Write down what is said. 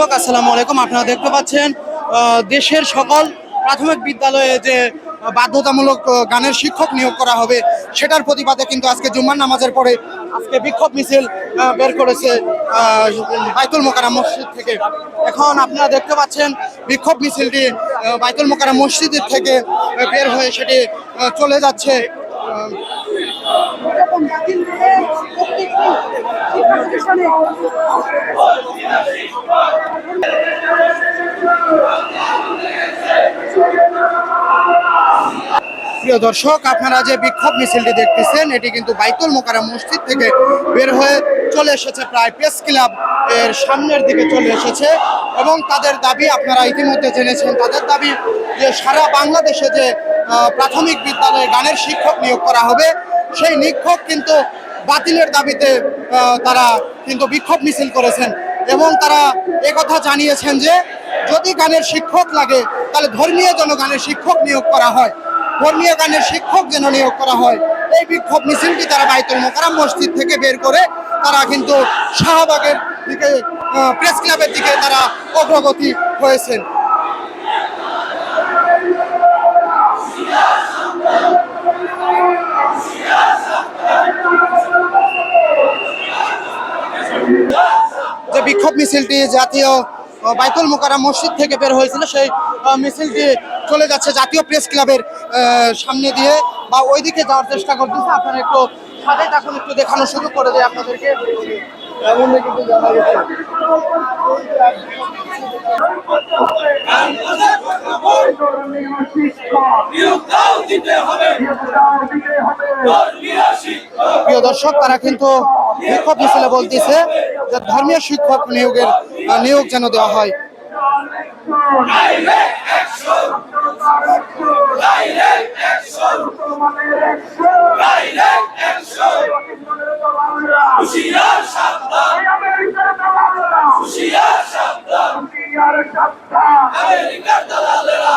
দর্শক, আসসালামু আলাইকুম। আপনারা দেখতে পাচ্ছেন দেশের সকল প্রাথমিক বিদ্যালয়ে যে বাধ্যতামূলক গানের শিক্ষক নিয়োগ করা হবে, সেটার প্রতিবাদে কিন্তু আজকে জুম্মার নামাজের পরে আজকে বিক্ষোভ মিছিল বের করেছে বাইতুল মোকারা মসজিদ থেকে। এখন আপনারা দেখতে পাচ্ছেন, বিক্ষোভ মিছিলটি বাইতুল মোকারা মসজিদের থেকে বের হয়ে সেটি চলে যাচ্ছে। প্রিয় দর্শক, আপনারা যে বিক্ষোভ মিছিলটি দেখতেছেন, এটি কিন্তু বাইতুল মোকাররম মসজিদ থেকে বের হয়ে চলে এসেছে, প্রায় প্রেস ক্লাব এর সামনের দিকে চলে এসেছে এবং তাদের দাবি আপনারা ইতিমধ্যে জেনেছেন, তাদের দাবি যে সারা বাংলাদেশে যে প্রাথমিক বিদ্যালয়ে গানের শিক্ষক নিয়োগ করা হবে, সেই নিক্ষোভ কিন্তু বাতিলের দাবিতে তারা কিন্তু বিক্ষোভ মিছিল করেছেন এবং তারা একথা জানিয়েছেন যে, যদি গানের শিক্ষক লাগে, তাহলে ধর্মীয় যেন গানের শিক্ষক নিয়োগ করা হয়। ধর্মীয় গানের শিক্ষক যেন নিয়োগ করা হয়। এই বিক্ষোভ মিছিলটি তারা বাইতুল মোকারাম মসজিদ থেকে বের করে তারা কিন্তু শাহবাগের দিকে প্রেস ক্লাবের দিকে তারা অগ্রগতি হয়েছেন। বিক্ষোভ মিছিলটি জাতীয় বাইতুল মোকারা মসজিদ থেকে বের হয়েছিল। সেই মিছিলটি চলে যাচ্ছে জাতীয় প্রেস ক্লাবের সামনে দিয়ে। বা ওইদিকে যাওয়ার চেষ্টা করতেছে। আপনারা একটু সাথে এখন একটু দেখানো শুরু করে দেয় আপনাদেরকে। প্রিয় দর্শক, তারা কিন্তু বিক্ষোভ মিছিলে বলতেছে যে ধর্মীয় শিক্ষক নিয়োগের নিয়োগ যেন দেওয়া হয় আমেরিকার দালালেরা